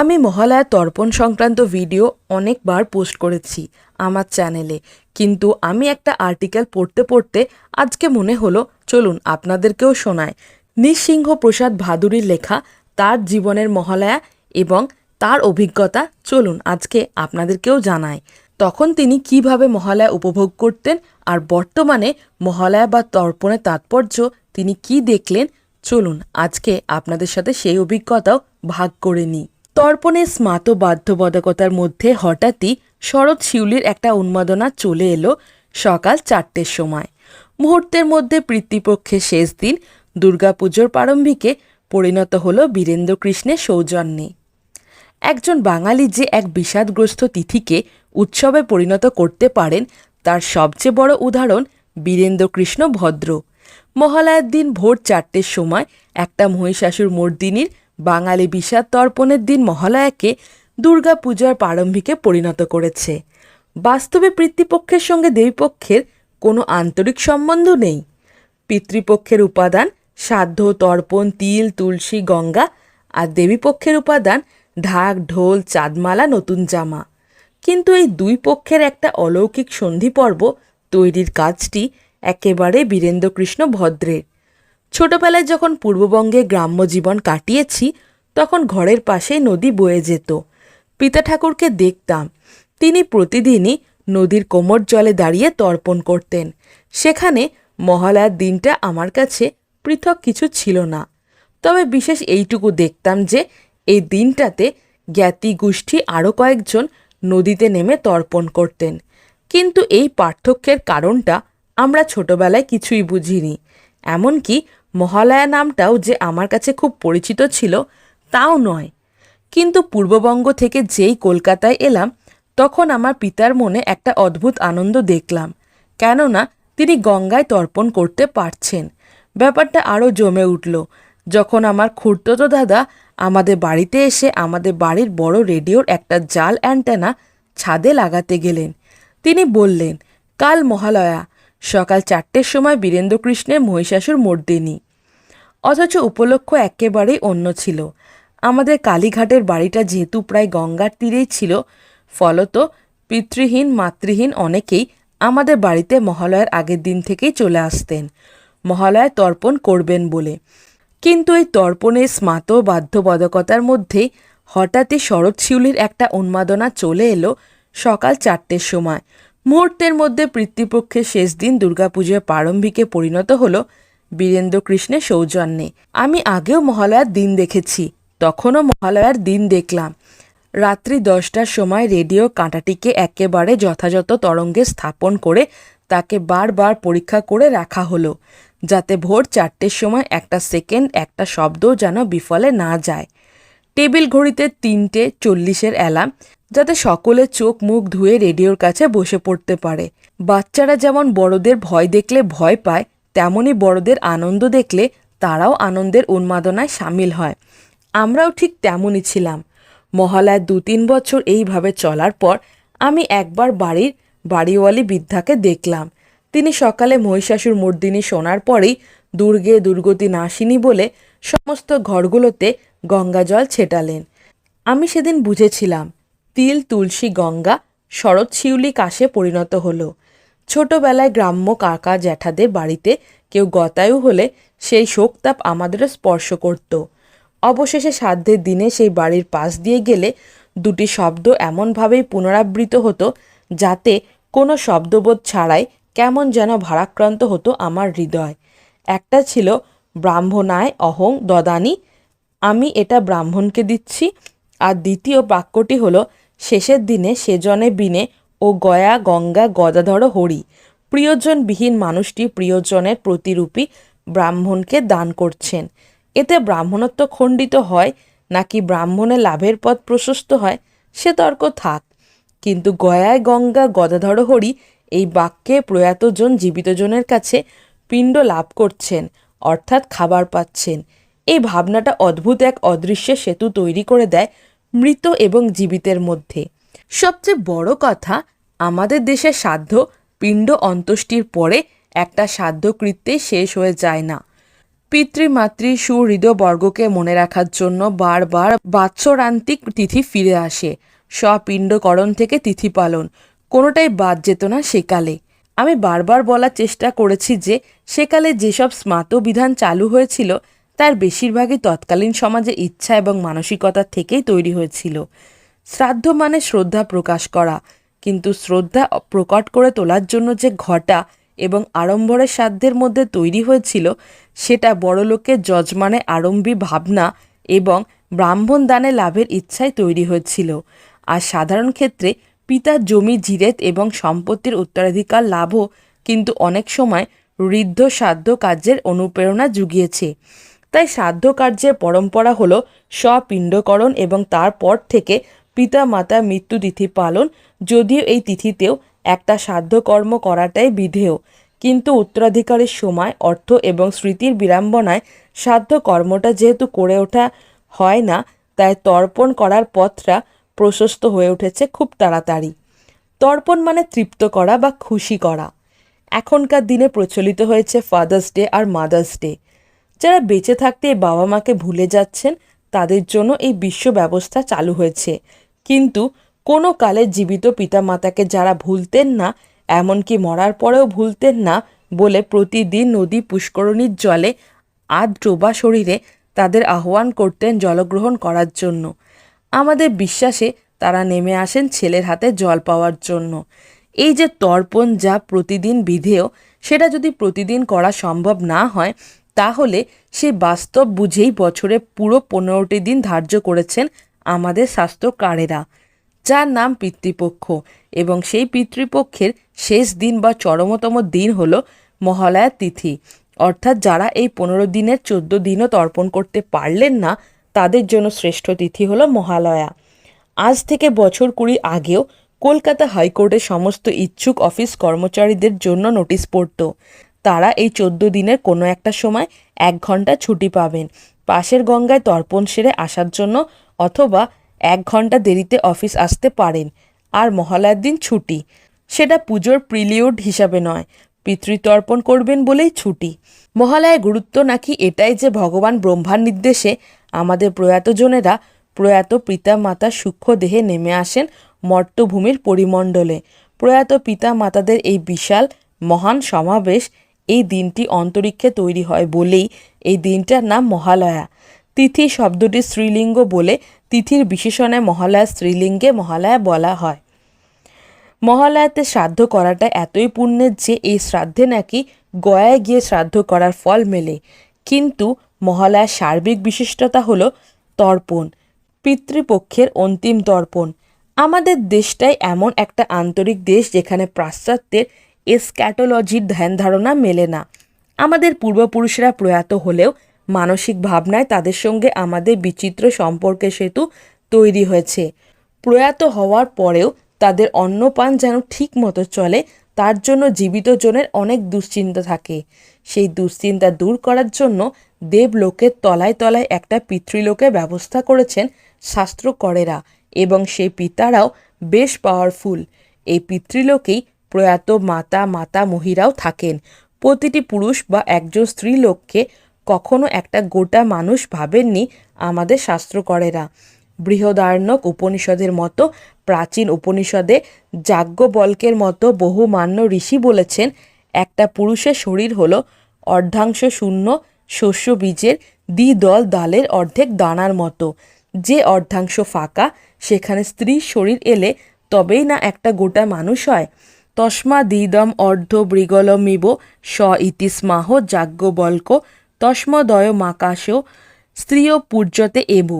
আমি মহালয়া তর্পণ সংক্রান্ত ভিডিও অনেকবার পোস্ট করেছি আমার চ্যানেলে। কিন্তু আমি একটা আর্টিকেল পড়তে পড়তে আজকে মনে হলো, চলুন আপনাদেরকেও শোনায় নিঃসিংহ প্রসাদ ভাদুরীর লেখা, তার জীবনের মহালয়া এবং তার অভিজ্ঞতা চলুন আজকে আপনাদেরকেও জানায় তখন তিনি কীভাবে মহালয়া উপভোগ করতেন আর বর্তমানে মহালয়া বা তর্পণের তাৎপর্য তিনি কি দেখলেন, চলুন আজকে আপনাদের সাথে সেই অভিজ্ঞতাও ভাগ করে নিই। তর্পণের স্মাত বাধ্যবাধকতার মধ্যে হঠাৎই শরৎ শিউলির একটা উন্মাদনা চলে এলো সকাল চারটের সময়। মুহূর্তের মধ্যে পিতৃপক্ষের শেষ দিন, দুর্গাপুজোর প্রারম্ভিকে পরিণত হল বীরেন্দ্র কৃষ্ণের সৌজন্যে। একজন বাঙালি যে এক বিষাদগ্রস্ত তিথিকে উৎসবে পরিণত করতে পারেন, তার সবচেয়ে বড় উদাহরণ বীরেন্দ্র কৃষ্ণ ভদ্র। মহালয়ার দিন ভোর চারটের সময় একটা মহিষাসুর মর্দিনীর বাঙালি বিষাদ তর্পণের দিন মহালয়াকে দুর্গাপূজার প্রারম্ভিকে পরিণত করেছে। বাস্তবে পিতৃপক্ষের সঙ্গে দেবীপক্ষের কোনো আন্তরিক সম্বন্ধ নেই। পিতৃপক্ষের উপাদান সাধ্য, তর্পণ, তিল, তুলসী, গঙ্গা আর দেবীপক্ষের উপাদান ঢাক, ঢোল, চাঁদমালা, নতুন জামা। কিন্তু এই দুই পক্ষের একটা অলৌকিক সন্ধি পর্ব তৈরির কাজটি একেবারে বীরেন্দ্রকৃষ্ণ ভদ্রের। ছোটবেলায় যখন পূর্ববঙ্গে গ্রাম্য জীবন কাটিয়েছি, তখন ঘরের পাশেই নদী বয়ে যেত। পিতা ঠাকুরকে দেখতাম। তিনি প্রতিদিনই নদীর কোমর জলে দাঁড়িয়ে তর্পণ করতেন। সেখানে মহালয়ার দিনটা আমার কাছে পৃথক কিছু ছিল না। তবে বিশেষ এইটুকু দেখতাম যে, এই দিনটাতে জ্ঞাতি গোষ্ঠী আরও কয়েকজন নদীতে নেমে তর্পণ করতেন। কিন্তু এই পার্থক্যের কারণটা আমরা ছোটবেলায় কিছুই বুঝিনি। এমনকি মহালয়া নামটাও যে আমার কাছে খুব পরিচিত ছিল, তাও নয়। কিন্তু পূর্ববঙ্গ থেকে যেই কলকাতায় এলাম, তখন আমার পিতার মনে একটা অদ্ভুত আনন্দ দেখলাম, কেননা তিনি গঙ্গায় তর্পণ করতে পারছেন। ব্যাপারটা আরও জমে উঠল, যখন আমার খুড়তো দাদা আমাদের বাড়িতে এসে আমাদের বাড়ির বড় রেডিওর একটা জাল অ্যান্টেনা ছাদে লাগাতে গেলেন। তিনি বললেন, কাল মহালয়া সকাল চারটের সময় বীরেন্দ্রকৃষ্ণের মহিষাসুর মর্দিনী। অথচ উপলক্ষ একেবারেই অন্য ছিল। আমাদের কালীঘাটের বাড়িটা যেহেতু প্রায় গঙ্গার তীরেই ছিল, ফলত পিতৃহীন, মাতৃহীন অনেকেই আমাদের বাড়িতে মহালয়ার আগের দিন থেকেই চলে আসতেন। মহালয়ায় তর্পণ করবেন বলে। কিন্তু এই তর্পণের স্মাত বাধ্যবাধকতার মধ্যে হঠাৎই শরৎ শিউলির একটা উন্মাদনা চলে এলো সকাল চারটের সময়। মুহূর্তের মধ্যে পিতৃপক্ষের শেষ দিন দুর্গাপুজোর প্রারম্ভিকে পরিণত হল বীরেন্দ্র কৃষ্ণের সৌজন্যে। আমি আগেও মহালয়ার দিন দেখেছি, তখনও মহালয়ার দিন দেখলাম। রাত্রি দশটার সময় রেডিও কাঁটাটিকে একেবারে যথাযথ তরঙ্গে স্থাপন করে তাকে বারবার পরীক্ষা করে রাখা হলো, যাতে ভোর চারটের সময় একটা সেকেন্ড একটা শব্দও যেন বিফলে না যায়। টেবিল ঘড়িতে তিনটে চল্লিশের অ্যালার্ম যাতে সকলে চোখ মুখ ধুয়ে রেডিওর কাছে বসে পড়তে পারে। বাচ্চারা যেমন বড়দের ভয় দেখলে ভয় পায়, তেমনি বড়দের আনন্দ দেখলে তারাও আনন্দের উন্মাদনায় সামিল হয়। আমরাও ঠিক তেমনই ছিলাম। মহালয়ার দু তিন বছর এইভাবে চলার পর আমি একবার বাড়ির বাড়িওয়ালি বৃদ্ধাকে দেখলাম। তিনি সকালে মহিষাসুর মর্দিনী শোনার পরেই দুর্গে দুর্গতি নাসিনী বলে সমস্ত ঘরগুলোতে গঙ্গা জল ছেটালেন। আমি সেদিন বুঝেছিলাম তিল, তুলসী, গঙ্গা, শরৎ, শিউলি, কাশে পরিণত হলো। ছোটবেলায় গ্রাম্য কাকা জ্যাঠাদের বাড়িতে কেউ গতায়ু হলে সেই শোকতাপ আমাদেরও স্পর্শ করত। অবশেষে সাধ্যের দিনে সেই বাড়ির পাশ দিয়ে গেলে দুটি শব্দ এমনভাবেই পুনরাবৃত হতো যাতে কোনো শব্দবোধ ছাড়াই কেমন যেন ভারাক্রান্ত হতো আমার হৃদয়। একটা ছিল, ব্রাহ্মণায় অহং দদানি, আমি এটা ব্রাহ্মণকে দিচ্ছি। আর দ্বিতীয় বাক্যটি হলো শেষের দিনে সেজনে বিনে ও গয়া, গঙ্গা, গদাধর, হরি। প্রিয়জনবিহীন মানুষটি প্রিয়জনের প্রতিরূপী ব্রাহ্মণকে দান করছেন। এতে ব্রাহ্মণত্ব খণ্ডিত হয়, নাকি ব্রাহ্মণের লাভের পথ প্রশস্ত হয়, সে তর্ক থাক। কিন্তু গয়ায় গঙ্গা, গদাধর, হরি এই বাক্যে প্রয়াতজন জীবিতজনের কাছে পিণ্ড লাভ করছেন, অর্থাৎ খাবার পাচ্ছেন। এই ভাবনাটা অদ্ভুত এক অদৃশ্য সেতু তৈরি করে দেয় মৃত এবং জীবিতের মধ্যে। সবচেয়ে বড় কথা, আমাদের দেশে সাধ্য পিণ্ড অন্ত্যেষ্টির পরে একটা সাধ্যকৃত্যে শেষ হয়ে যায় না। পিতৃমাতৃ সুহৃদবর্গকে মনে রাখার জন্য বারবার বাৎসরান্তিক তিথি ফিরে আসে। স্বপিণ্ডকরণ থেকে তিথি পালন, কোনোটাই বাদ যেত না সেকালে। আমি বারবার বলার চেষ্টা করেছি যে, সেকালে যেসব স্মাত বিধান চালু হয়েছিল তার বেশিরভাগই তৎকালীন সমাজের ইচ্ছা এবং মানসিকতা থেকেই তৈরি হয়েছিল। শ্রাদ্ধ মানে শ্রদ্ধা প্রকাশ করা, কিন্তু শ্রদ্ধা প্রকট করে তোলার জন্য যে ঘটা এবং আড়ম্বরের সাধ্যের মধ্যে তৈরি হয়েছিল, সেটা বড়লোকের যজমানে আড়ম্বী ভাবনা এবং ব্রাহ্মণ দানে লাভের ইচ্ছায় তৈরি হয়েছিল। আর সাধারণ ক্ষেত্রে পিতার জমি জিরেত এবং সম্পত্তির উত্তরাধিকার লাভও কিন্তু অনেক সময় ঋদ্ধ সাধ্য কার্যের অনুপ্রেরণা জুগিয়েছে। তাই সাধ্য কার্যের পরম্পরা হলো স্বপিণ্ডকরণ এবং তারপর থেকে পিতা মাতার মৃত্যু তিথি পালন, যদিও এই তিথিতেও একটা সাধ্যকর্ম করাটাই বিধেয়। কিন্তু উত্তরাধিকারের সময়, অর্থ এবং স্মৃতির বিড়ম্বনায় সাধ্য কর্মটা যেহেতু করে ওঠা হয় না, তাই তর্পণ করার পথটা প্রশস্ত হয়ে উঠেছে খুব তাড়াতাড়ি। তর্পণ মানে তৃপ্ত করা বা খুশি করা। এখনকার দিনে প্রচলিত হয়েছে ফাদার্স ডে আর মাদার্স ডে যারা বেঁচে থাকতে বাবা মাকে ভুলে যাচ্ছেন, তাদের জন্য এই বিশ্ব ব্যবস্থা চালু হয়েছে। কিন্তু কোনো কালে জীবিত পিতামাতাকে যারা ভুলতেন না, এমনকি মরার পরেও ভুলতেন না বলে প্রতিদিন নদী পুষ্করণীর জলে আধ ডোবা শরীরে তাদের আহ্বান করতেন জলগ্রহণ করার জন্য। আমাদের বিশ্বাসে তারা নেমে আসেন ছেলের হাতে জল পাওয়ার জন্য। এই যে তর্পণ যা প্রতিদিন বিধেয়, সেটা যদি প্রতিদিন করা সম্ভব না হয় তাহলে সে বাস্তব বুঝেই বছরে পুরো পনেরোটি দিন ধার্য করেছেন আমাদের শাস্ত্রকারেরা যার নাম পিতৃপক্ষ। এবং সেই পিতৃপক্ষের শেষ দিন বা চরমতম দিন হল মহালয়া তিথি। অর্থাৎ যারা এই পনেরো দিনের চোদ্দ দিনও তর্পণ করতে পারলেন না, তাদের জন্য শ্রেষ্ঠ তিথি হল মহালয়া। আজ থেকে বছর কুড়ি আগেও কলকাতা হাইকোর্টের সমস্ত ইচ্ছুক অফিস কর্মচারীদের জন্য নোটিশ পড়ত। তারা এই চোদ্দ দিনের কোনো একটা সময় এক ঘণ্টা ছুটি পাবেন। পাশের গঙ্গায় তর্পণ সেরে আসার জন্য অথবা এক ঘণ্টা দেরিতে অফিস আসতে পারেন। আর মহালয়ার দিন ছুটি। সেটা পুজোর প্রিলিউড হিসাবে নয়, পিতৃতর্পণ করবেন বলেই ছুটি। মহালয়ার গুরুত্ব নাকি এটাই যে ভগবান ব্রহ্মার নির্দেশে আমাদের প্রয়াতজনেরা প্রয়াত পিতা মাতা সূক্ষ্ম দেহে নেমে আসেন মর্তভূমির পরিমণ্ডলে। প্রয়াত পিতা মাতাদের এই বিশাল, মহান সমাবেশ এই দিনটি অন্তরিক্ষে তৈরি হয় বলেই এই দিনটার নাম মহালয়া। তিথি শব্দটি স্ত্রীলিঙ্গ বলে তিথির বিশেষণে মহালয়া স্ত্রীলিঙ্গে মহালয়া বলা হয়। মহালয়াতে শ্রাদ্ধ করাটা এতই পুণ্যের যে এই শ্রাদ্ধে নাকি গয়ায় গিয়ে শ্রাদ্ধ করার ফল মেলে। কিন্তু মহালয়ার সার্বিক বিশিষ্টতা হলো তর্পণ, পিতৃপক্ষের অন্তিম তর্পণ। আমাদের দেশটাই এমন একটা আন্তরিক দেশ যেখানে পাশ্চাত্যের এসক্যাটোলজির ধ্যান ধারণা মেলে না। আমাদের পূর্বপুরুষরা প্রয়াত হলেও মানসিক ভাবনায় তাদের সঙ্গে আমাদের বিচিত্র সম্পর্কের সেতু তৈরি হয়েছে। প্রয়াত হওয়ার পরেও তাদের অন্নপান যেন ঠিক মতো চলে, তার জন্য জীবিত জনের অনেক দুশ্চিন্তা থাকে। সেই দুশ্চিন্তা দূর করার জন্য দেবলোকের তলায় তলায় একটা পিতৃলোকের ব্যবস্থা করেছেন শাস্ত্রকরেরা এবং সেই পিতারাও বেশ পাওয়ারফুল এই পিতৃলোকেই প্রয়াত মাতা মাতা মহিরাও থাকেন। প্রতিটি পুরুষ বা একজন স্ত্রী লোককে কখনো একটা গোটা মানুষ ভাবেননি আমাদের শাস্ত্রকরেরা। বৃহদারণ্যক উপনিষদের মতো, প্রাচীন উপনিষদে যাজ্ঞবল্কের মতো বহু মান্য ঋষি বলেছেন, একটা পুরুষের শরীর হল অর্ধাংশ শূন্য শস্য বীজের দ্বিদল ডালের অর্ধেক দানার মতো। যে অর্ধাংশ ফাঁকা, সেখানে স্ত্রীর শরীর এলে তবেই না একটা গোটা মানুষ হয়। তস্মা দিদম অর্ধ মৃগলমিব স ইতি স্মাহ যাজ্ঞবল্ক তস্মদয় মাকাশও স্ত্রীয় পূর্যতে এব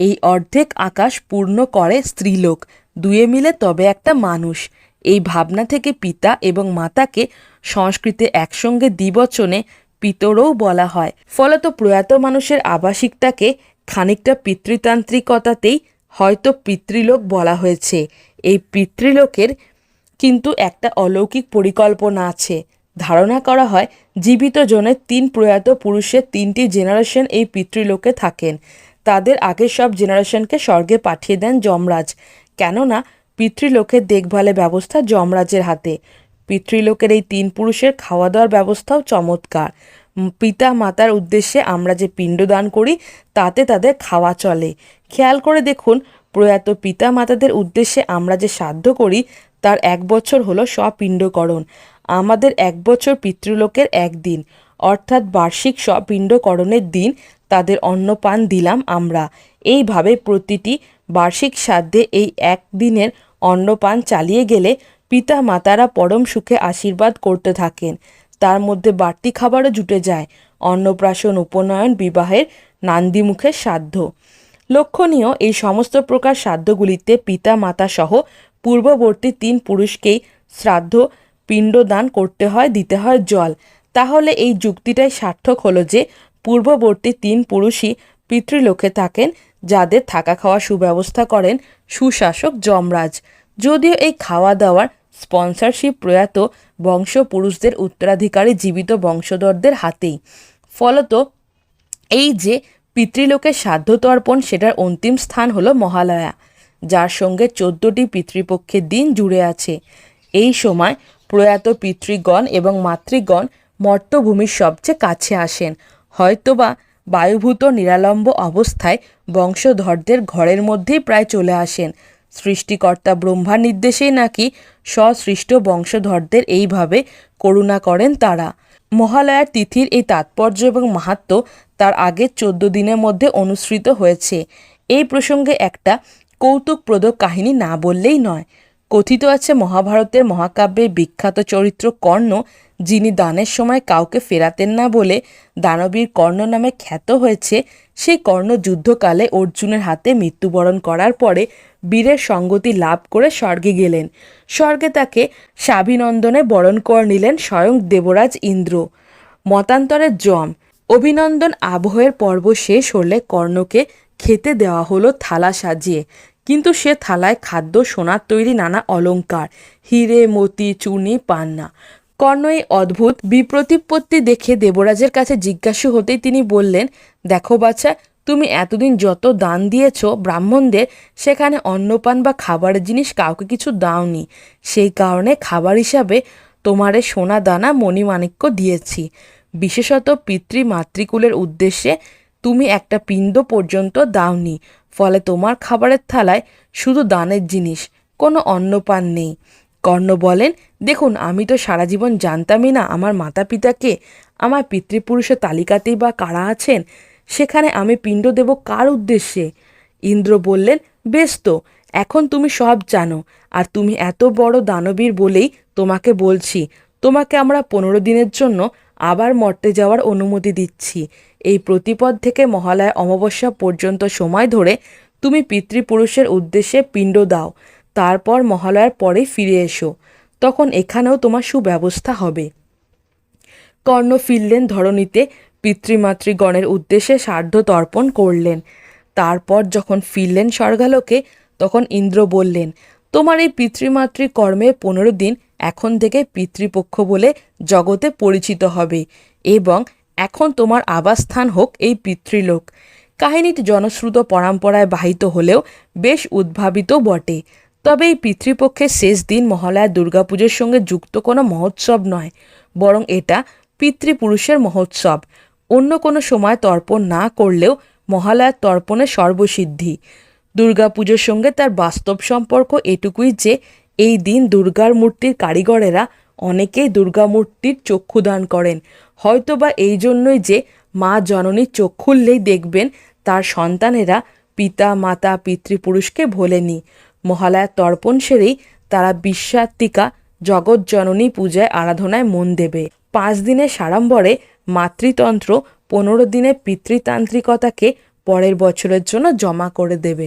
এই অর্ধেক আকাশ পূর্ণ করে স্ত্রীলোক, দুয়ে মিলে তবে একটা মানুষ। এই ভাবনা থেকে পিতা এবং মাতাকে সংস্কৃতে একসঙ্গে দ্বিবচনে পিতরও বলা হয়। ফলত প্রয়াত মানুষের আবাসিকটাকে খানিকটা পিতৃতান্ত্রিকতাতেই হয়তো পিতৃলোক বলা হয়েছে। এই পিতৃলোকের কিন্তু একটা অলৌকিক পরিকল্পনা আছে। ধারণা করা হয়, জীবিত জনের তিন প্রয়াত পুরুষের তিনটি জেনারেশন এই পিতৃলোকে থাকেন। তাদের আগের সব জেনারেশনকে স্বর্গে পাঠিয়ে দেন যমরাজ। কেননা, পিতৃলোকের দেখভালের ব্যবস্থা যমরাজের হাতে। পিতৃলোকের এই তিন পুরুষের খাওয়া দাওয়ার ব্যবস্থাও চমৎকার। পিতা মাতার উদ্দেশ্যে আমরা যে পিণ্ডদান করি, তাতে তাদের খাওয়া চলে। খেয়াল করে দেখুন, প্রয়াত পিতা মাতাদের উদ্দেশ্যে আমরা যে সাধ্য করি তার এক বছর হলো স্বপিণ্ডকরণ আমাদের এক বছর পিতৃলোকের একদিন অর্থাৎ বার্ষিক স্বপিণ্ডকরণের দিন তাদের অন্নপান দিলাম আমরা। এইভাবে প্রতিটি বার্ষিক শ্রাদ্ধে এই একদিনের অন্নপান চালিয়ে গেলে পিতা মাতারা পরম সুখে আশীর্বাদ করতে থাকেন। তার মধ্যে বাড়তি খাবারও জুটে যায়। অন্নপ্রাশন, উপনয়ন, বিবাহের নান্দিমুখের শ্রাদ্ধ লক্ষণীয় এই সমস্ত প্রকার শ্রাদ্ধগুলিতে পিতা মাতা সহ পূর্ববর্তী তিন পুরুষকেই শ্রাদ্ধ, পিণ্ডদান করতে হয়, দিতে হয় জল। তাহলে এই যুক্তিটাই সার্থক হলো যে, পূর্ববর্তী তিন পুরুষই পিতৃলোকে থাকেন, যাদের থাকা খাওয়া সুব্যবস্থা করেন সুশাসক যমরাজ। যদিও এই খাওয়া দাওয়ার স্পন্সরশিপ প্রয়াত বংশপুরুষদের উত্তরাধিকারী জীবিত বংশধরদের হাতেই। ফলত এই যে, পিতৃলোকের সাধ্য তর্পণ সেটার অন্তিম স্থান হলো মহালয়া। যার সঙ্গে চোদ্দটি পিতৃপক্ষের দিন জুড়ে আছে। এই সময় প্রয়াত পিতৃগণ এবং মাতৃগণ মর্তভূমির সবচেয়ে কাছে আসেন। হয়তোবা বায়ুভূত নিরালম্ব অবস্থায় বংশধরদের ঘরের মধ্যেই প্রায় চলে আসেন। সৃষ্টিকর্তা ব্রহ্মার নির্দেশেই নাকি স্বসৃষ্ট বংশধরদের এইভাবে করুণা করেন তারা। মহালয়ার তিথির এই তাৎপর্য এবং মাহাত্ম্য তার আগের চোদ্দ দিনের মধ্যে অনুসৃত হয়েছে। এই প্রসঙ্গে একটা কৌতুকপ্রদ কাহিনী না বললেই নয়। কথিত আছে মহাভারতের মহাকাব্যের বিখ্যাত চরিত্র কর্ণ, যিনি দানের সময় কাউকে ফেরাতেন না বলে দানবীর কর্ণ নামে খ্যাত হয়েছে। সেই কর্ণ যুদ্ধকালে অর্জুনের হাতে মৃত্যুবরণ করার পরে বীরের সঙ্গতি লাভ করে স্বর্গে গেলেন। স্বর্গে তাকে স্বাভিনন্দনে বরণ করে নিলেন স্বয়ং দেবরাজ ইন্দ্র। মতান্তরের জম অভিনন্দন আবহের পর্ব শেষ হলে কর্ণকে খেতে দেওয়া হলো থালা সাজিয়ে। কিন্তু সে থালায় খাদ্য, সোনার তৈরি নানা অলঙ্কার হিরে, মতি, চুনি পান না কর্ণ এই অদ্ভুত বিপ্রতিপত্তি দেখে দেবরাজের কাছে জিজ্ঞাসু হতেই তিনি বললেন, দেখো বাচ্চা তুমি এতদিন যত দান দিয়েছ ব্রাহ্মণদের, সেখানে অন্নপান বা খাবারের জিনিস কাউকে কিছু দাওনি। সেই কারণে খাবার হিসাবে তোমারে সোনা দানা মণিমাণিক্য দিয়েছি। বিশেষত পিতৃ মাতৃকুলের উদ্দেশ্যে তুমি একটা পিণ্ড পর্যন্ত দাওনি, ফলে তোমার খাবারের থালায় শুধু দানের জিনিস, কোনো অন্নপান নেই। কর্ণ বলেন, দেখুন, আমি তো সারা জীবন জানতামই না আমার মাতা পিতাকে আমার পিতৃপুরুষের তালিকাতেই বা কারা আছেন? সেখানে আমি পিণ্ড দেব কার উদ্দেশ্যে? ইন্দ্র বললেন, বেশ তো, এখন তুমি সব জানো, আর তুমি এত বড় দানবীর বলেই তোমাকে বলছি। তোমাকে আমরা পনেরো দিনের জন্য আবার মর্তে যাওয়ার অনুমতি দিচ্ছি। এই প্রতিপদ থেকে মহালয়া অমাবস্যা পর্যন্ত সময় ধরে তুমি পিতৃপুরুষের উদ্দেশ্যে পিণ্ড দাও। তারপর মহালয়ার পরে ফিরে এসো। তখন এখানেও তোমার সুব্যবস্থা হবে। কর্ণ ফিরলেন ধরণীতে পিতৃমাতৃগণের উদ্দেশ্যে সার্ধ তর্পণ করলেন। তারপর যখন ফিরলেন স্বর্গালোকে, তখন ইন্দ্র বললেন, তোমার এই পিতৃমাতৃ কর্মে পনেরো দিন এখন থেকে পিতৃপক্ষ বলে জগতে পরিচিত হবে এবং এখন তোমার আবাসস্থান হোক এই পিতৃলোক। কাহিনীটি জনশ্রুত পরম্পরায় বাহিত হলেও বেশ উদ্ভাবিত বটে। তবে এই পিতৃপক্ষের শেষ দিন মহালয়া দুর্গাপুজোর সঙ্গে যুক্ত কোনো মহোৎসব নয়, বরং এটা পিতৃপুরুষের মহোৎসব। অন্য কোনো সময় তর্পণ না করলেও মহালয়ার তর্পণে সর্বসিদ্ধি। দুর্গাপুজোর সঙ্গে তার বাস্তব সম্পর্ক এটুকুই যে এই দিন দুর্গার মূর্তির কারিগরেরা অনেকেই দুর্গা মূর্তির চক্ষুদান করেন। হয়তোবা এই জন্যই যে মা জননীর চোখ খুললেই দেখবেন তার সন্তানেরা পিতা, মাতা, পিতৃপুরুষকে ভোলেনি। মহালয়ার তর্পণ সেরেই তারা বিশ্বাত্মিকা জগৎ জননী পূজায় আরাধনায় মন দেবে। পাঁচ দিনে সাড়ম্বরে মাতৃতন্ত্র পনেরো দিনের পিতৃতান্ত্রিকতাকে পরের বছরের জন্য জমা করে দেবে।